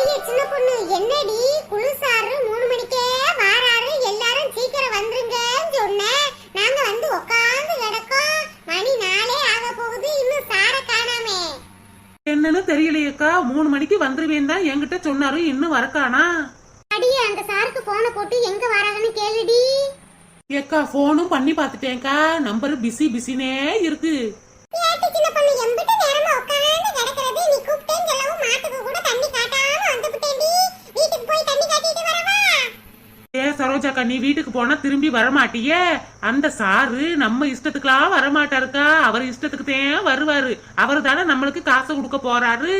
அடியே சின்ன பொண்ணு. என்னடி? குளிசாரு மூணு மணிக்கே வாராரு. எல்லாரும் சீக்கிரம் வந்துருங்கன்னு சொன்னேன். நாங்க வந்து உட்காந்து கிடக்கோம். மணி நாளே ஆக போகுது. இன்னும் சார காணாமே. என்னன்னு தெரியலையேக்கா. மூணு மணிக்கு வந்துருவேன் தான் என்கிட்ட சொன்னாரு. இன்னும் வரக்கானா? அடியே அந்த சாருக்கு போனை போட்டு எங்க வராங்கன்னு கேளுடி. ஏக்கா போனும் பண்ணி பார்த்துட்டேன்க்கா. நம்பர் பிஸி பிஸினே இருக்கு. சின்ன பொண்ணு எம்பிட்டு ஏ சரோஜாக்கா நீ வீட்டுக்கு போனா திரும்பி வரமாட்டியே? அந்த சாரு நம்ம இஷ்டத்துக்குலாம் வரமாட்டாருக்கா? அவர் இஷ்டத்துக்கு தான் வருவாரு. அவர் தானே நம்மளுக்கு காசு கொடுக்க போறாரு?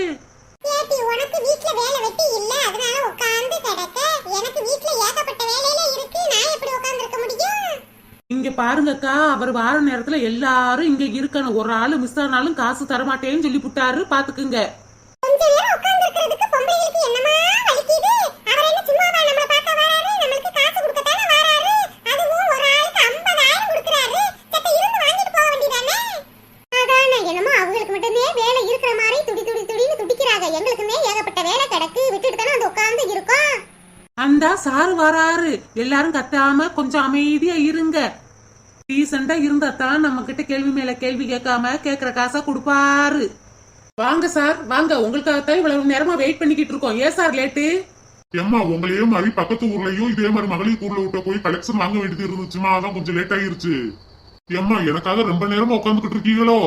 உனக்கு வீட்ல வேலை வெட்டி இல்ல அதனால உட்கார்ந்து கிடக்க. எனக்கு வீட்ல ஏகப்பட்ட வேலையில இருக்கு. நான் எப்படி உட்கார்ந்து இருக்க முடியும்? இங்க பாருங்கக்கா அவர் வார நேரத்துல எல்லாரும் இங்க இருக்கணும். ஒரு ஆளு மிஸ் ஆனாலும் காசு தரமாட்டேன்னு சொல்லி புட்டாரு. பாத்துக்குங்க. கொஞ்ச நேரம் உட்கார்ந்து இருக்கிறதுக்கு பொம்பளைகளுக்கு என்னமா வலிக்குது? துடிக்கிறாங்க எங்களுக்குமே ஏகப்பட்ட வேலை கிடக்கு. விட்டுட்டு தானே வந்து உட்கார்ந்து இருக்கோம். அந்த சாரு வராரு. எல்லாரும் கத்தாம கொஞ்சம் அமைதியா இருங்க. டீசெண்டா இருந்தா தான் நம்ம கிட்ட கேள்வி மேல கேள்வி கேட்காம கேக்குற காசை கொடுப்பாரு. வாங்க சார் வாங்க. உங்களுக்காகத்தான் இவ்வளவு நேரமா வெயிட் பண்ணிக்கிட்டு இருக்கோம். ஏன் சார் லேட்டு ஏம்மா உங்களையே மாதிரி பக்கத்து ஊர்லயும் இதே மாதிரி மகளிர் ஊர்ல விட்ட போய் கலெக்ஷன் வாங்க வேண்டியது இருந்துச்சுமா? அதான் கொஞ்சம் லேட் ஆயிருச்சு. ஏம்மா எனக்காக ரொம்ப நேரமா உட்காந்துக்கிட்டு இருக்கீங்களோ?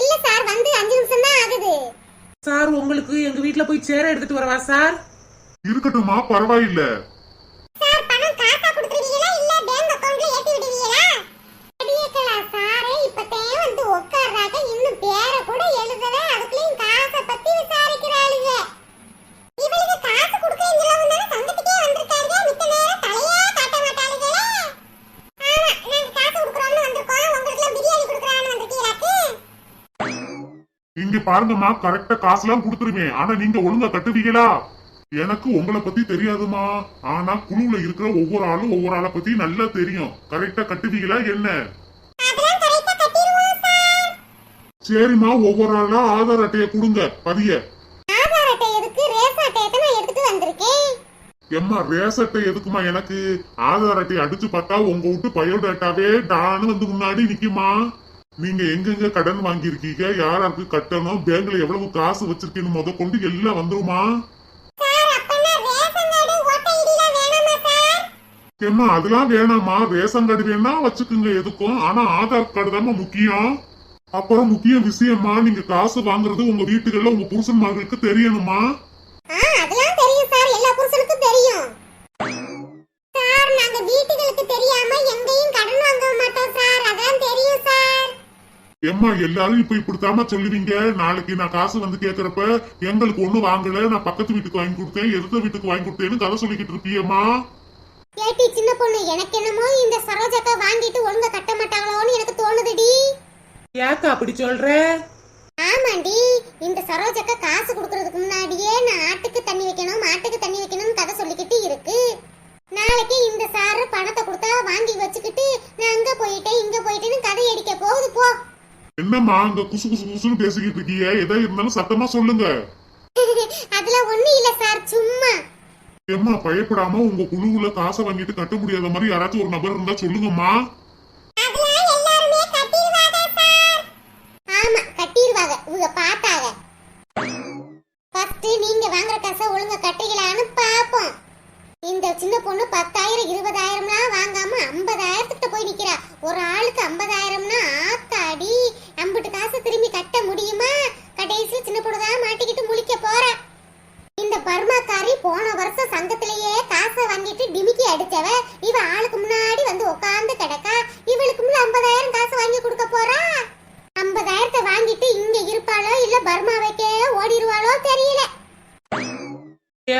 இல்ல சார் வந்து அஞ்சு நிமிஷம் தான் ஆகுது. சார் உங்களுக்கு எங்க வீட்ல போய் சேர எடுத்துட்டு வரவா சார்? இருக்கட்டும்மா பரவாயில்ல. பாருங்கம்மா கரெக்டா காசுலாம் கொடுத்துருவேன் ஆனா நீங்க ஒழுங்கா கட்டுவீங்களா? எனக்கு உங்களை பத்தி தெரியாதுமா. ஆனா குழுவுல இருக்கிற ஒவ்வொரு ஆளும் ஒவ்வொரு ஆளை பத்தி நல்லா தெரியும். கரெக்டா கட்டுவீங்களா என்ன? சரிம்மா ஒவ்வொரு ஆளா ஆதார் அட்டையை கொடுங்க பதிய. அட்டையை எம்மா ரேஸ் அட்டை எதுக்குமா எனக்கு? ஆதார் அட்டை அடிச்சு பார்த்தா உங்க வீட்டு பயோடேட்டாவே டான்னு வந்து முன்னாடி நிக்குமா நீங்க எங்கெங்க கடன் வாங்கியிருக்கீங்க? யாராருக்கு கட்டணும்? பேங்க்ல எவ்வளவு காசு வச்சிருக்கீங்கன்னு முத கொண்டு எல்லாம் வந்துருமா? ஏம்மா அதெல்லாம் வேணாமா ரேஷன் கார்டு வேணா வச்சுக்குங்க எதுக்கும். ஆனா ஆதார் கார்டு தாம்மா முக்கியம். அப்புறம் முக்கிய விஷயமா நீங்க காசு வாங்குறது உங்க வீட்டுகள்ல உங்க புருஷன்மார்களுக்கு தெரியணுமா? அதெல்லாம் தெரியும் சார். எல்லா புருஷனுக்கும் தெரியும். சார் நாங்க வீட்டுகளுக்கு தெரியாம எங்கேயும் கடன் வாங்க மாட்டோம் சார். அதான் தெரியும் சார். ஏம்மா எல்லாரும் இப்ப இப்படித்தாம்மா சொல்லுவீங்க? நாளைக்கு நான் காசு வந்து கேக்குறப்ப எங்களுக்கு ஒண்ணு வாங்கல நான் பக்கத்து வீட்டுக்கு வாங்கி கொடுத்தேன் எதிர்த்த வீட்டுக்கு வாங்கி கொடுத்தேன்னு கதை சொல்லிக்கிட்டு இருப்பியம்மா? ஏட்டி சின்ன பொண்ணு எனக்கு என்னமோ இந்த சரோஜாக்கா வாங்கிட்டு ஒழுங்கா கட்ட மாட்டாங்களோன்னு எனக்கு தோணுதுடி. ஏக்கா அப்படி சொல்ற? ஆமாண்டி இந்த சரோஜாக்கா காசு கொடுக்கறதுக்கு முன்னாடியே நான் ஆட்டுக்கு தண்ணி வைக்கணும் மாட்டுக்கு தண்ணி வைக்கணும்னு கதை சொல்லிக்கிட்டு இருக்கு. நாளைக்கு இந்த சாரு பணத்தை கொடுத்தா வாங்கி வச்சுக்கிட்டு நான் அங்க போயிட்டேன் இங்க போயிட்டேன்னு கதை அடிக்க போகுது போ. என்னம்மா அங்க குசு குசு குசுன்னு பேசிக்கிட்டு இருக்கீங்க எதா இருந்தாலும் சத்தமா சொல்லுங்க. அதுல ஒண்ணு இல்ல சார் சும்மா. ஏம்மா பயப்படாம உங்க குழுவுல காசை வாங்கிட்டு கட்ட முடியாத மாதிரி யாராச்சும் ஒரு நபர் இருந்தா சொல்லுங்கம்மா. ஆமா கட்டிடுவாங்க. இவங்க பார்த்தாங்க ஃபர்ஸ்ட் நீங்க வாங்குற காசை ஒழுங்கா கட்டுகளான்னு பாப்போம் இந்த சின்ன பொண்ணு பத்தாயிரம் இருபதாயிரம்லாம் வாங்காம ஐம்பதாயிரத்துக்கிட்ட போய் நிக்கிறா ஒரு ஆளுக்கு ஐம்பதாயிரம்னா ஆத்தாடி அம்புட்டு காசு திரும்பி கட்ட முடியுமா கடைசியில் சின்ன பொண்ணு தான் மாட்டிக்கிட்டு முழிக்க போறா இந்த பர்மாக்காரி போன வருஷம் சங்கத்திலேயே காசை வாங்கிட்டு டிமிக்கி அடிச்சவ இவ ஆளுக்கு முன்னாடி வந்து உட்கார்ந்து கிடக்கா இவளுக்கு முன்ன ஐம்பதாயிரம் காசு வாங்கி கொடுக்க போறா ஐம்பதாயிரத்தை வாங்கிட்டு இங்க இருப்பாளோ இல்ல பர்மாவைக்கே ஓடிடுவாளோ தெரியல ஏ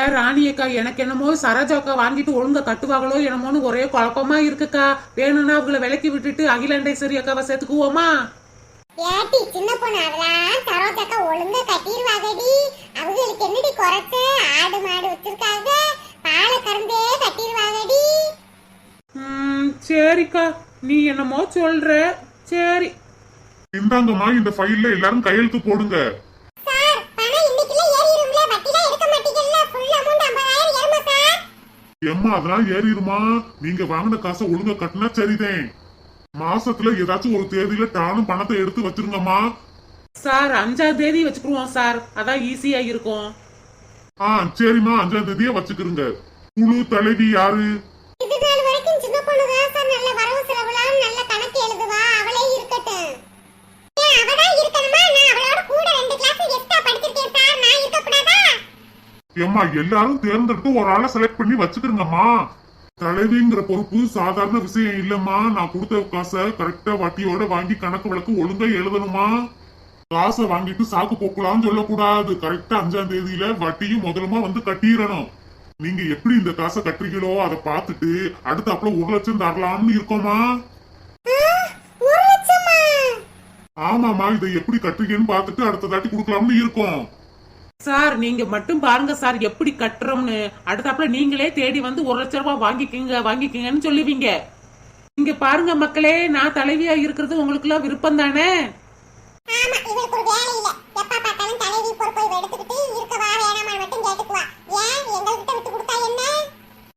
ராணியக்கா எனக்கு என்னமோ சரோஜாக்கா வாங்கிட்டு ஒழுங்கா கட்டுவாங்களோ என்னமோன்னு ஒரே குழப்பமா இருக்குக்கா. வேணும்னா அவங்கள விலக்கி விட்டுட்டு அகிலாண்டேஸ்வரி அக்காவை சேர்த்துக்குவோமா? ஏட்டி சின்ன பொண்ணு அதெல்லாம் சரோஜாக்கா ஒழுங்கா கட்டிடுவாங்கடி அவங்களுக்கு என்னடி குறைச்ச ஆடு மாடு வச்சிருக்காங்க. பாலை கறந்தே கட்டிடுவாங்கடி ம், சரிக்கா. நீ என்னமோ சொல்ற. சரி. இந்தாங்கம்மா இந்த ஃபைல்ல எல்லாரும் கையெழுத்து போடுங்க. எம்மா அதெல்லாம் ஏறிடுமா? நீங்க வாங்கின காசை ஒழுங்கா கட்டினா சரிதேன். மாசத்துல ஏதாச்சும் ஒரு தேதியில டானும் பணத்தை எடுத்து வச்சிருங்கம்மா. சார் அஞ்சாம் தேதி வச்சுக்குருவோம் சார். அதான் ஈஸியா இருக்கும். ஆ சரிம்மா. அஞ்சாம் தேதியே வச்சுக்கிறங்க குழு தலைவி யாரு? ஏம்மா எல்லாரும் தேர்ந்தெடுத்து ஒரு ஆளை செலக்ட் பண்ணி வச்சுக்கிறங்கம்மா தலைவிங்கிற பொறுப்பு சாதாரண விஷயம் இல்லம்மா. நான் கொடுத்த காசை கரெக்டா வட்டியோட வாங்கி கணக்கு வழக்கு ஒழுங்கா எழுதணுமா? காசை வாங்கிட்டு சாக்கு போக்கலாம்னு சொல்லக்கூடாது. கரெக்டா அஞ்சாம் தேதியில வட்டியும் முதலுமா வந்து கட்டிடணும். நீங்க எப்படி இந்த காசை கட்டுறீங்களோ அதை பார்த்துட்டு அடுத்தாப்புல ஒரு லட்சம் தரலாம்னு இருக்கோமா ஆமாமா இதை எப்படி கட்டுறீங்கன்னு பார்த்துட்டு அடுத்த தாட்டி கொடுக்கலாம்னு இருக்கோம். சார் நீங்க மட்டும் பாருங்க சார் எப்படி கட்டுறோம்னு. அடுத்தாப்புல நீங்களே தேடி வந்து ஒரு லட்ச ரூபாய் வாங்கிக்கங்க வாங்கிக்கங்கன்னு சொல்லுவீங்க. இங்க பாருங்க மக்களே நான் தலைவியா இருக்கிறது உங்களுக்கு எல்லாம் விருப்பம் தானே?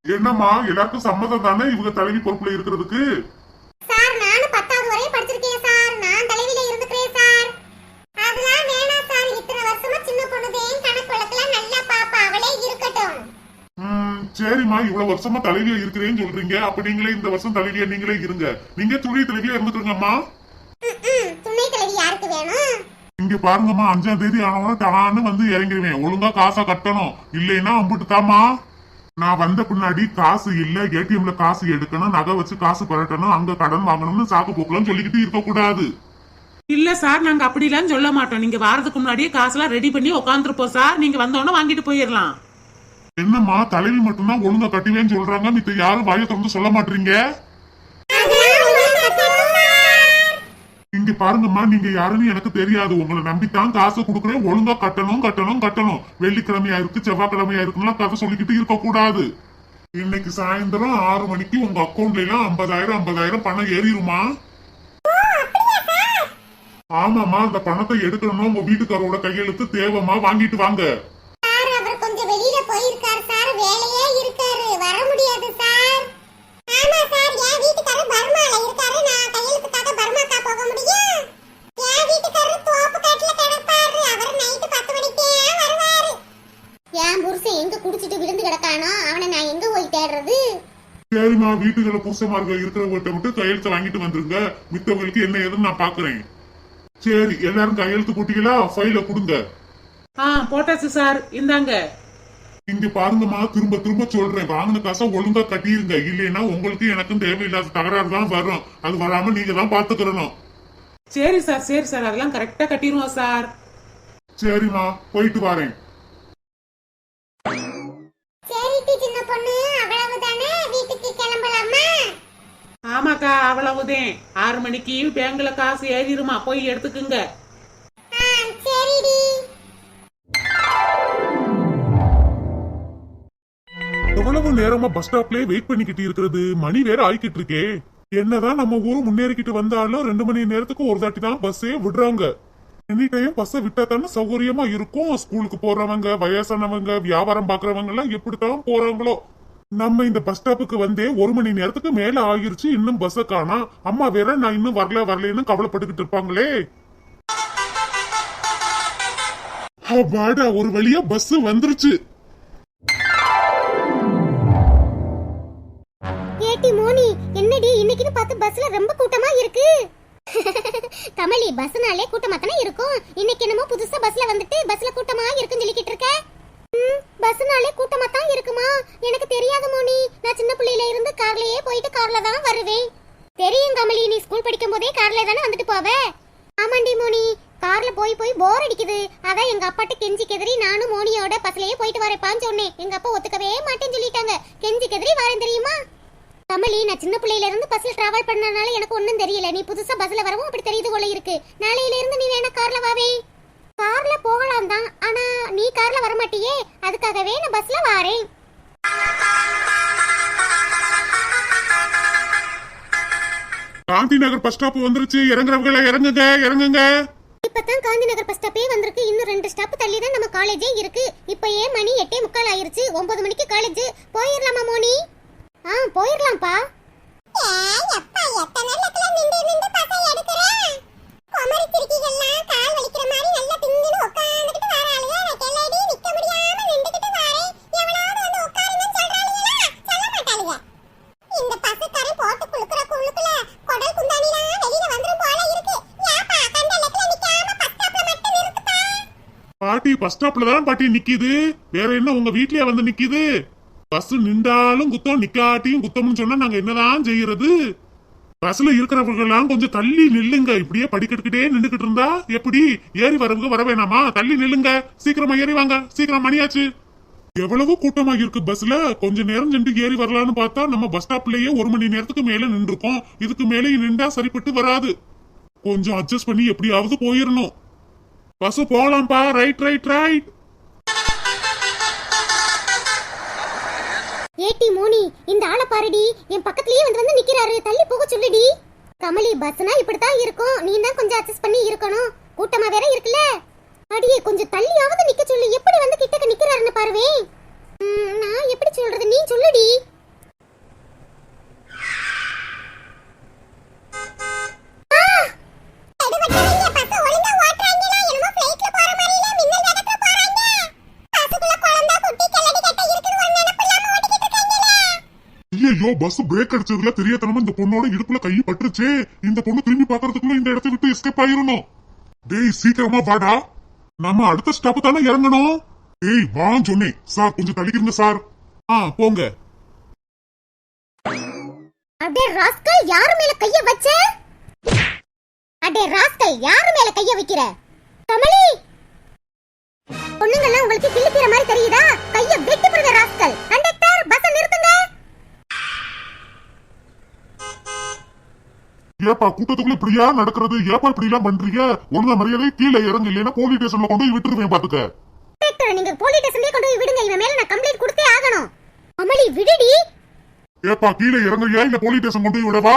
என்னம்மா எல்லாருக்கும் சம்மதம் தானே இவங்க தலைவி பொறுப்புல இருக்கிறதுக்கு சார் நானும் பத்தாவது வரையும் படிச்சிருக்கேன் சார் நான் தலைவில இருந்துக்கிறேன் சார் அதெல்லாம் வேணாம் சார் இத்தனை வருஷமா சின்ன பொண்ணுதேன் கணக்கு வழக்கெல்லாம் நல்லா பாப்பா அவளே இருக்கட்டும் ம், சரிம்மா இவ்வளவு வருஷமா தலைவியா இருக்கிறேன்னு சொல்றீங்க. அப்ப நீங்களே இந்த வருஷம் தலைவியா நீங்களே இருங்க. நீங்க துணை தலைவியா இருந்துக்கிறீங்கம்மா ம்ம். துணை தலைவி யாருக்கு வேணும்? இங்க பாருங்கம்மா அஞ்சாம் தேதி ஆனவன டான்னு வந்து இறங்கிடுவேன் ஒழுங்கா காசை கட்டணும். இல்லைன்னா அம்பிட்டு தாமா நான் வந்த பின்னாடி காசு இல்ல. ஏடிஎம்ல காசு எடுக்கணும். நகை வச்சு காசு பரட்டணும். அங்க கடன் வாங்கணும்னு சாக்கு போக்கலாம்னு சொல்லிக்கிட்டு இருக்க கூடாது இல்ல சார் நாங்க அப்படிலாம் சொல்ல மாட்டோம். நீங்க வாரத்துக்கு முன்னாடியே காசெல்லாம் ரெடி பண்ணி உட்காந்துருப்போம் சார். நீங்க வந்தோடனே வாங்கிட்டு போயிடலாம். என்னம்மா தலைவி மட்டும்தான் ஒழுங்கா கட்டுவேன்னு சொல்றாங்க. மித்த யாரும் வாயை திறந்து சொல்ல மாட்டீங்க? இங்க பாருங்கம்மா நீங்க யாருன்னு எனக்கு தெரியாது. உங்களை நம்பித்தான் காசு கொடுக்குறேன். ஒழுங்கா கட்டணும் கட்டணும் கட்டணும். வெள்ளிக்கிழமையா இருக்கு செவ்வாய்க்கிழமையா இருக்குன்னு கதை சொல்லிக்கிட்டு இருக்க கூடாது இன்னைக்கு சாயந்தரம் ஆறு மணிக்கு உங்க அக்கௌண்ட்ல எல்லாம் ஐம்பதாயிரம் ஐம்பதாயிரம் பணம் ஏறிடுமா? ஆமாமா அந்த பணத்தை எடுக்கணும்னா உங்க வீட்டுக்காரோட கையெழுத்து தேவைமா வாங்கிட்டு வாங்க சார் அவர் கொஞ்சம் வெளியில போயிருக்காரு சார் வேலையே இருக்காரு வர முடியாது சார் ஆமா சார் என் வீட்டுக்காரர் பர்மால இருக்காரு நான் கையெழுத்துக்காக பர்மாக்கா போக முடியும் என் வீட்டுக்காரர் தோப்பு காட்டுல கிடப்பாரு அவர் நைட்டு பத்து மணிக்கே வருவாரு என் புருஷன் எங்க குடிச்சிட்டு விழுந்து கிடக்கானோ அவனை நான் எங்க போய் தேடுறது? சரிம்மா வீட்டுகளை புருஷமார்கள் இருக்கிறவங்ககிட்ட விட்டு கையெழுத்து வாங்கிட்டு வந்துருங்க. மித்தவங்களுக்கு என்ன ஏதுன்னு நான் பாக்குறேன். சரி எல்லாரும் கையெழுத்து போட்டீங்களா? ஃபைல கொடுங்க. ஆ போட்டாச்சு சார். இந்தாங்க. இங்க பாருங்கம்மா திரும்ப திரும்ப சொல்றேன். வாங்கின காசை ஒழுங்கா கட்டிருங்க. இல்லைன்னா உங்களுக்கு எனக்கும் தேவையில்லாத தகராறு தான் வரும். அது வராம நீங்க தான் பாத்துக்கிறணும். சரி சார் சரி சார். அதெல்லாம் கரெக்டா கட்டிடுவோம் சார். சரிம்மா போயிட்டு வரேன். சரிட்டி சின்ன பொண்ணு அவ்வளவுதானே? வீட்டுக்கு கிளம்பலாமா? ஆமாக்கா அவ்வளவுதான் ஆறு மணிக்கு பேங்க்ல காசு ஏறிடுமா? போய் எடுத்துக்குங்க. ஆ சரிடி. எவ்வளவு நேரமா பஸ் ஸ்டாப்லயே வெயிட் பண்ணிக்கிட்டு இருக்கிறது? மணி வேற ஆயிக்கிட்டு இருக்கே. என்னதான் நம்ம ஊரு முன்னேறிக்கிட்டு வந்தாலும் ரெண்டு மணி நேரத்துக்கு ஒரு தாட்டி தான் பஸ்ஸே விடுறாங்க. எனி டைம் பஸ்ஸை விட்டா தானே சௌகரியமா இருக்கும்? ஸ்கூலுக்கு போறவங்க வயசானவங்க வியாபாரம் பாக்குறவங்க எல்லாம் எப்படித்தான் போறாங்களோ? நம்ம இந்த பஸ் ஸ்டாப்புக்கு வந்தே ஒரு மணி நேரத்துக்கு மேல ஆயிருச்சு இன்னும் பஸ்ஸை காணா. அம்மா வேற நான் இன்னும் வரல வரலன்னு கவலைப்பட்டுக்கிட்டு இருப்பாங்களே. வாடா ஒரு வழியா பஸ் வந்துருச்சு. ஏட்டி மோனி என்னடி இன்னைக்குன்னு பார்த்து பஸ்ல ரொம்ப கூட்டமா இருக்கு? கமலி பஸ்னாலே கூட்டமா தானே இருக்கும்? இன்னைக்கு என்னமோ புதுசா பஸ்ல வந்துட்டு பஸ்ல கூட்டமா இருக்குன்னு சொல்லிக்கிட்டு இருக்க? ம், பஸ்னாலே கூட்டமா தான் இருக்குமா? எனக்கு தெரியாது மோனி. நான் சின்ன பிள்ளையில இருந்து கார்லயே போயிட்டு கார்ல தான் வருவேன். தெரியும் கமலி நீ ஸ்கூல் படிக்கும் போதே கார்ல தானே வந்துட்டு போவ? ஆமாண்டி மோனி. கார்ல போய் போய் போர் அடிக்குது. அதான் எங்க அப்பாட்ட கெஞ்சி கெதிரி நானும் மோனியோட பஸ்லயே போயிட்டு வரேப்பான்னு சொன்னேன். எங்க அப்பா ஒத்துக்கவே மாட்டேன்னு சொல்லிட்டாங்க. கெஞ்சி கெதிரி வரேன் தெரியுமா? கமலி நான் சின்ன பிள்ளையில இருந்து பஸ்ல டிராவல் பண்ணனால எனக்கு ஒண்ணும் தெரியல. நீ புதுசா பஸ்ல வரவும் அப்படி தெரியுது போல இருக்கு. நாளையில இருந்து நீ வேணா கார்ல வாவே கார்ல போகலாம் தான். ஆனா நீ கார்ல வர மாட்டியே அதுக்காகவே நான் பஸ்ல வாரேன். காந்தி நகர் பஸ் ஸ்டாப் வந்துருச்சு. இறங்குறவங்கள இறங்குங்க இறங்குங்க. இப்ப இப்பதான் காந்தி நகர் பஸ் ஸ்டாப்பே வந்திருக்கு. இன்னும் ரெண்டு ஸ்டாப் தள்ளி தான் நம்ம காலேஜே இருக்கு. இப்பயே மணி எட்டே முக்கால் ஆயிருச்சு. ஒன்பது மணிக்கு காலேஜ் போயிடலாமா மோனி? ஆ போயிடலாம்ப்பா இந்த பசக்காரன் போட்டு குளுக்குற குளுக்குல குடல் குந்தாணிலாம் வெளியில வந்துரும் போல இருக்கு. ஏப்பா கண்ட லெக்ல நிக்காம பஸ் ஸ்டாப்ல மட்டும் நிறுத்துப்பா. பாட்டி பஸ் ஸ்டாப்ல தான் பாட்டி நிக்குது? வேற என்ன உங்க வீட்லயே வந்து நிக்குது? பஸ் நின்றாலும் குத்தம் நிக்காட்டியும் குத்தம்னு சொன்னா நாங்க என்னதான் செய்யறது? பஸ்ல இருக்கிறவங்க எல்லாம் கொஞ்சம் தள்ளி நில்லுங்க. இப்படியே படிக்கட்டுக்கிட்டே நின்னுகிட்டு இருந்தா எப்படி? ஏறி வரவங்க வர வேணாமா? தள்ளி நில்லுங்க. சீக்கிரமா ஏறி வாங்க. சீக்கிரம் மணியாச்சு. எவ்வளவு கூட்டமா இருக்கு பஸ்ல கொஞ்ச நேரம் சென்று ஏறி வரலாம்னு பார்த்தா நம்ம பஸ் ஸ்டாப்லயே ஒரு மணி நேரத்துக்கு மேல நின்றுருக்கோம். இதுக்கு மேலே நின்றா சரிப்பட்டு வராது. கொஞ்சம் அட்ஜஸ்ட் பண்ணி எப்படியாவது போயிடணும் பஸ் போலாம்ப்பா. ரைட் ரைட் ரைட் ஏட்டி மோனி இந்த ஆளை பாருடி. என் பக்கத்துலயே வந்து வந்து நிக்கிறாரு. தள்ளி போக சொல்லுடி. கமலி பஸ்னா இப்படித்தான் இருக்கும். நீ தான் கொஞ்சம் அட்ஜஸ்ட் பண்ணி இருக்கணும். கூட்டமா வேற இருக்குல்ல? அடியே கொஞ்சம் தள்ளியாவது நிக்க சொல்லு. எப்படி வந்து கிட்டக்க நிக்கிறாருன்னு பாருவே. ம், நான் எப்படி சொல்றது? நீ சொல்லுடி. ஆ! ஐயோ பஸ் பிரேக் அடிச்சதுல தெரியாதனமா இந்த பொண்ணோட இடுப்புல கை பட்டுருச்சே. இந்த பொண்ணு திரும்பி பாக்குறதுக்குள்ள இந்த இடத்த விட்டு எஸ்கேப் ஆயிரணும். டேய் சீக்கிரமா வாடா. நம்ம அடுத்த ஸ்டாப் தானே இறங்கணும். டேய் வா சொன்னேன். சார் கொஞ்சம் தள்ளிக்கிறங்க சார். ஆ போங்க. அடே ராஸ்கல் யாரு மேல கைய வச்ச? அடே ராஸ்கல் யாரு மேல கைய வைக்கிற? கமலி! பொண்ணுங்கெல்லாம் உங்களுக்கு கிள்ளிக்கிற மாதிரி தெரியுதா? கைய வெட்டி போடுங்க ராஸ்கல். அண்டே பஸ் நிறுத்துங்க ஏப்பா கூட்டத்துக்குள்ள இப்படியா நடக்கிறது? ஏப்பா இப்படி எல்லாம் பண்றீங்க? ஒழுங்கா மரியாதை கீழே இறங்கு இல்லைன்னா போலீஸ் ஸ்டேஷன்ல கொண்டு போய் விட்டுருவேன் பாத்துக்க. நீங்க போலீஸ் ஸ்டேஷன்லயே கொண்டு போய் விடுங்க. இவன் மேல நான் கம்ப்ளைண்ட் கொடுத்தே ஆகணும். கமலி விடுடி. ஏப்பா கீழே இறங்குறியா? இல்ல போலீஸ் ஸ்டேஷன் கொண்டு போய் விடவா?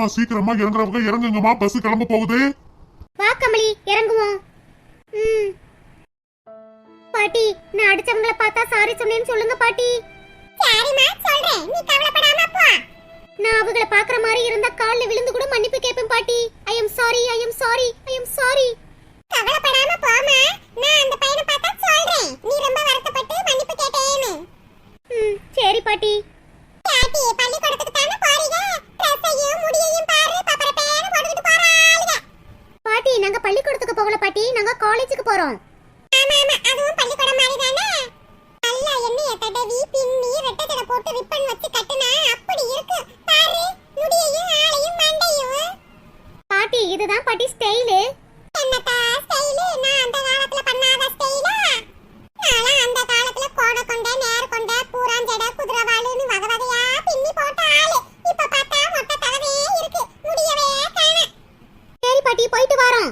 ஏமா சீக்கிரமா இறங்குறவங்க இறங்குங்கம்மா பஸ் கிளம்ப போகுது. வா கமலி இறங்குவோம். ம். பாட்டி நான் அடிச்சவங்கள பார்த்தா சாரி சொன்னேன்னு சொல்லுங்க பாட்டி. சரிமா சொல்றேன். நீ கவலைப்படாம போ. நான் அவங்கள பாக்குற மாதிரி இருந்தா கால்ல விழுந்து கூட மன்னிப்பு கேட்பேன் பாட்டி. I am sorry I am sorry I am sorry கவலைப்படாம போமா நான் அந்த பையனை பார்த்தா சொல்றேன். நீ ரொம்ப வருத்தப்பட்டு மன்னிப்பு கேட்டேன்னு. ம் சரி பாட்டி. பாட்டி பள்ளிக்கூடத்துக்கு தானே ட்ரெஸ்ஸையும் முடியையும் பாரு பப்பரப்பேன்னு போட்டுட்டு போறாளுங்க பாட்டி நாங்க பள்ளிக்கூடத்துக்கு போகல பாட்டி. நாங்க காலேஜுக்கு போறோம். ஆமா ஆமா. அதுவும் பள்ளிக்கூடம் மாதிரி தானே நல்லா எண்ணெய தடவி பின்னி ரெட்டத்தடை போட்டு ரிப்பன் வச்சு கட்டுனா அப்படி இருக்கு. பாரு முடியையும் ஆளையும் மண்டையும். பாட்டி இதுதான் பாட்டி ஸ்டைலு என்னத்தா ஸ்டைலு நான் அந்த காலத்துல பண்ணாத ஸ்டைலா அந்த காலத்துல கோட கொண்ட நேர் கொண்ட பூராஞ்சடை ஊட்டி போயிட்டு வரோம்.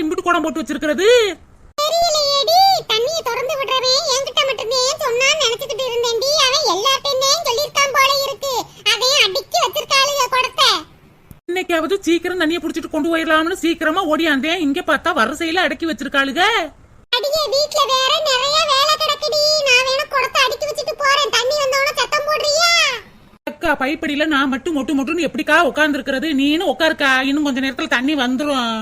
இம்புட்டு குடம் போட்டு வச்சிருக்கிறது? தெரியலையேடி. தண்ணியை திறந்து விடுறவன் என்கிட்ட மட்டுமே சொன்னான்னு நினைச்சுக்கிட்டு இருந்தேன்டி. அவன் எல்லார்ட்டையுமே சொல்லியிருக்கான் போல இருக்கு. அதையும் அடுக்கி வச்சிருக்காளுங்க குடத்தை. இன்னைக்காவது சீக்கிரம் தண்ணியை புடிச்சிட்டு கொண்டு போயிடலாம்னு சீக்கிரமா ஓடியாந்தேன். இங்க பார்த்தா வரிசையில அடக்கி வச்சிருக்காளுக. அடியே வீட்ல வேற நிறைய வேலை கிடக்குடி. நான் வேணா குடத்தை அடுக்கி வச்சுட்டு போறேன். தண்ணி வந்தவன சத்தம் போடுறியா? அக்கா பைப்படியில நான் மட்டும் மொட்டு மொட்டுன்னு எப்படிக்கா உட்கார்ந்து இருக்கிறது நீனும் உட்காருக்கா. இன்னும் கொஞ்ச நேரத்துல தண்ணி வந்துரும்.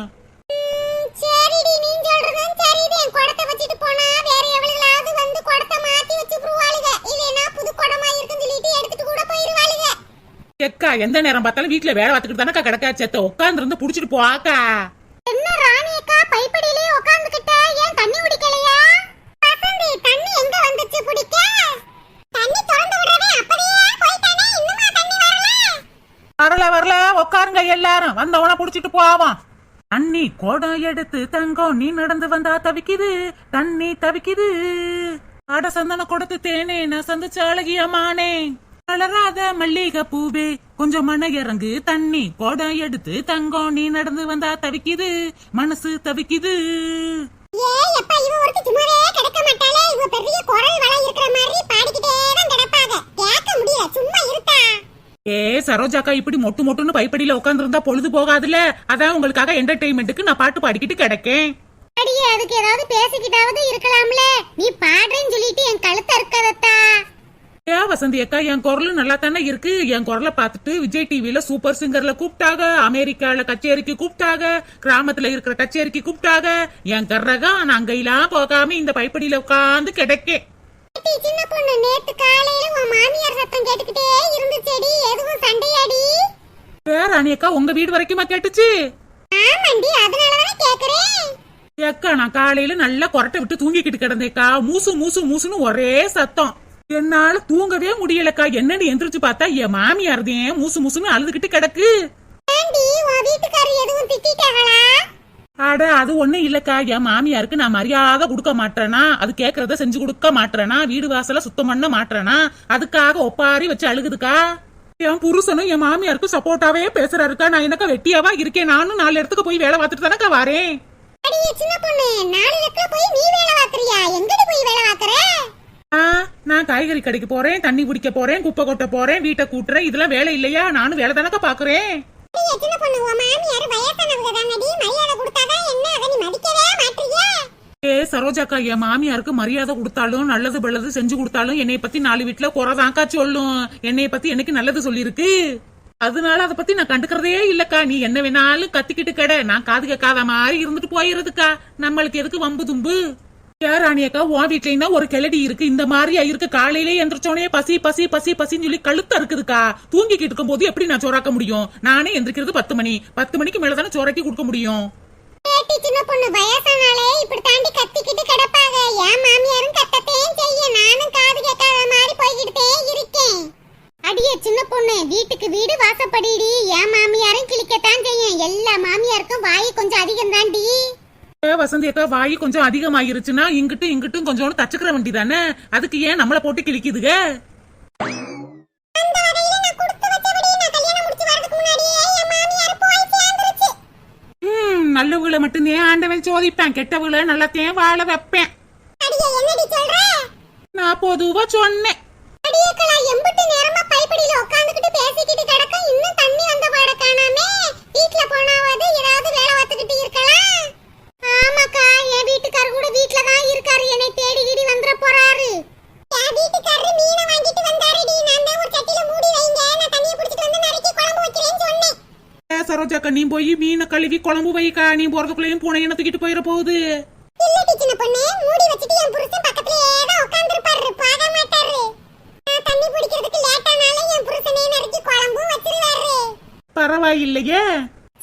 ம், சரிடி நீ சொல்றதும் சரிதான். குடத்தை வச்சுட்டு போனா வேற எவ்வளவு வந்து குடத்தை மாத்தி வச்சு புருவாளுக இல்லைன்னா புது குடமா இருக்குன்னு சொல்லிட்டு எடுத்துட்டு கூட போயிருவாளுக. எக்கா எந்த நேரம் பார்த்தாலும் வீட்டுல வேலை பார்த்துக்கிட்டு தானக்கா கிடக்கா செத்த உட்கார்ந்து இருந்து புடிச்சிட்டு போக்கா உட்காருங்க எல்லாரும். வந்தவன புடிச்சிட்டு போவான் தண்ணி கோடம் எடுத்து தங்கம் நீ நடந்து வந்தா தவிக்குது. தண்ணி தவிக்குது. அட சந்தன கொடுத்து தேனே நான் சந்திச்ச அழகியமானே வளராத மல்லிகை பூவே கொஞ்சம் மன இறங்கு. தண்ணி கோடம் எடுத்து தங்கம் நீ நடந்து வந்தா தவிக்குது. மனசு தவிக்குது. கிடக்க இருக்கிற மாதிரி கிடப்பாங்க. சும்மா இருக்கா ஏ சரோஜாக்கா இப்படி மொட்டு மொட்டுன்னு பைப்படியில உட்காந்துருந்தா பொழுது போகாதுல அதான் உங்களுக்காக என்டர்டைன்மெண்ட்டுக்கு நான் பாட்டு பாடிக்கிட்டு கிடக்கேன். அடியே அதுக்கு ஏதாவது பேசிக்கிட்டாவது இருக்கலாம்ல. நீ பாடுறேன்னு சொல்லிட்டு என் கழுத்த இருக்காதத்தா ஏ வசந்தி அக்கா என் குரல் நல்லா தானே இருக்கு? என் குரலை பார்த்துட்டு விஜய் டிவில சூப்பர் சிங்கர்ல கூப்பிட்டாங்க அமெரிக்கால கச்சேரிக்கு கூப்பிட்டாங்க கிராமத்துல இருக்கிற கச்சேரிக்கு கூப்பிட்டாங்க என் கர்ரகம் நான் கையெல்லாம் போகாம இந்த பைப்படியில உட்காந்து கிடக்கேன். சின்ன பொண்ணு நேத்து காலையில உன் மாமியார் சத்தம் கேட்டுக்கிட்டே இருந்துச்சேடி. எதுவும் சண்டையாடி? ஏ ராணி அக்கா உங்க வீடு வரைக்குமா கேட்டுச்சு? ஆமாண்டி அதனாலதானே கேக்குறேன். அக்கா நான் காலையில நல்லா கொரட்டை விட்டு தூங்கிக்கிட்டு கிடந்தேக்கா. மூசு மூசு மூசுன்னு ஒரே சத்தம். என்னால தூங்கவே முடியலக்கா. என்னன்னு எந்திரிச்சு பார்த்தா என் மாமியார் மூசு மூசுன்னு அழுதுகிட்டு கிடக்கு. வீட்டுக்காரர் எதுவும் திட்டிட்டாங்களா? அட அது ஒண்ணும் இல்லக்கா. என் மாமியாருக்கு நான் மரியாதை கொடுக்க மாட்டேனா அது கேக்குறத செஞ்சு கொடுக்க மாட்டேனா வீடு வாசல சுத்தம் பண்ண மாட்டேனா அதுக்காக ஒப்பாரி வச்சு அழுகுதுக்கா? என் புருஷனும் என் மாமியாருக்கு சப்போர்ட்டாவே பேசுறாருக்கா. நான் என்னக்கா வெட்டியாவா இருக்கேன்? நானும் நாலு இடத்துக்கு போய் வேலை பார்த்துட்டு தானக்கா வரேன். நான் காய்கறி கடைக்கு போறேன் தண்ணி குடிக்க போறேன் குப்பை கொட்ட போறேன் வீட்டை கூட்டுறேன். இதெல்லாம் வேலை இல்லையா? நானும் வேலை தானக்கா பாக்குறேன் ஏ சரோஜாக்கா என் மாமியாருக்கு மரியாதை கொடுத்தாலும் நல்லது பல்லது செஞ்சு கொடுத்தாலும் என்னை பத்தி நாலு வீட்டுல குறைதாக்கா சொல்லும். என்னைய பத்தி எனக்கு நல்லது சொல்லியிருக்கு அதனால அதை பத்தி நான் கண்டுக்கிறதே இல்லக்கா. நீ என்ன வேணாலும் கத்திக்கிட்டு கடை. நான் காது கேட்காத மாதிரி இருந்துட்டு போயிருதுக்கா. நம்மளுக்கு எதுக்கு வம்பு தும்பு? ராணியக்கா உன் வீட்லயும் ஒரு கிளடி இருக்கு. இந்த மாதிரியா இருக்கு. காலையிலே எந்திரிச்சோனே பசி பசி பசி பசின்னு சொல்லி கழுத்தா இருக்குதுக்கா. தூங்கிக்கிட்டு இருக்கும் போது எப்படி நான் சோறாக்க முடியும்? நானே எந்திரிக்கிறது பத்து மணி. பத்து மணிக்கு மேல தானே சோறாக்கி கொடுக்க முடியும்? சின்ன பொண்ணு வயசானாலே இப்படி தாண்டி கத்திக்கிட்டு கிடப்பாங்க. என் மாமியாரும் கத்தத்தையும் செய்ய. நானும் காது கேட்காத மாதிரி போய்கிட்டே இருக்கேன். அடியே சின்ன பொண்ணு வீட்டுக்கு வீடு வாசப்படிடி. என் மாமியாரும் கிழிக்கத்தான் செய்யும். எல்லா மாமியாருக்கும் வாய் கொஞ்சம் அதிகம் தாண்டி வசந்தி அக்கா வாய் கொஞ்சம் அதிகமாயிருச்சுன்னா இங்கிட்டு இங்கிட்டும் கொஞ்சம் தச்சுக்கிற வண்டி தானே அதுக்கு ஏன் நம்மள போட்டு கிழிக்குதுக? நல்லவங்களை மட்டும்தான் ஆண்டவன் சோதிப்பேன். கெட்டவங்களை நல்லத்தையும் வாழ வைப்பேன். நான் பொதுவா சொன்னேன் அடியேக்களா எம்புட்டு நேரமா பைப்படியில உட்கார்ந்துகிட்டு பேசிக்கிட்டு கிடக்க இன்னும் தண்ணி வந்த பாட காணாமே வீட்ல போனாவது ஏதாவது வேலை பார்த்துக்கிட்டு இருக்கலாம் ஆமாக்கா என் வீட்டுக்காரர் கூட வீட்ல தான் இருக்காரு என்னை தேடி கீடி வந்துட போறாரு என் வீட்டுக்காரரு மீனை வாங்கிட்டு வந்தாருடி நான் தான் ஒரு சட்டில மூடி வைங்க நான் தண்ணியை பிடிச்சிட்டு வந்து நறுக்கி குழம்பு வைக்கிறேன்னு சொன்னேன் ஏ, சரோஜாக்கா நீ போய் மீனை கழுவி குழம்பு வைக்கா. நீ போறதுக்குள்ளேயும் பூனை என்ன தூக்கிட்டு போயிட போகுது. பரவாயில்லையே.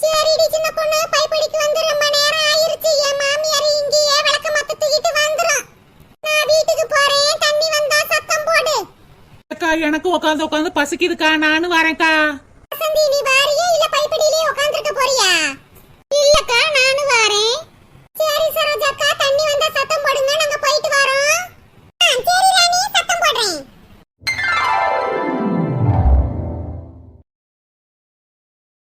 சரிடி சின்ன பொண்ணு பைப்படிக்கு வந்து ரொம்ப நேரம் ஆயிருச்சு. என் மாமியார் இங்கேயே விளக்க மத்த தூக்கிட்டு வந்துரும். நான் வீட்டுக்கு போறேன். தண்ணி வந்தா சத்தம் போடு. அக்கா எனக்கு உட்காந்து உட்காந்து பசிக்குதுக்கா. நானும் வரேன்க்கா.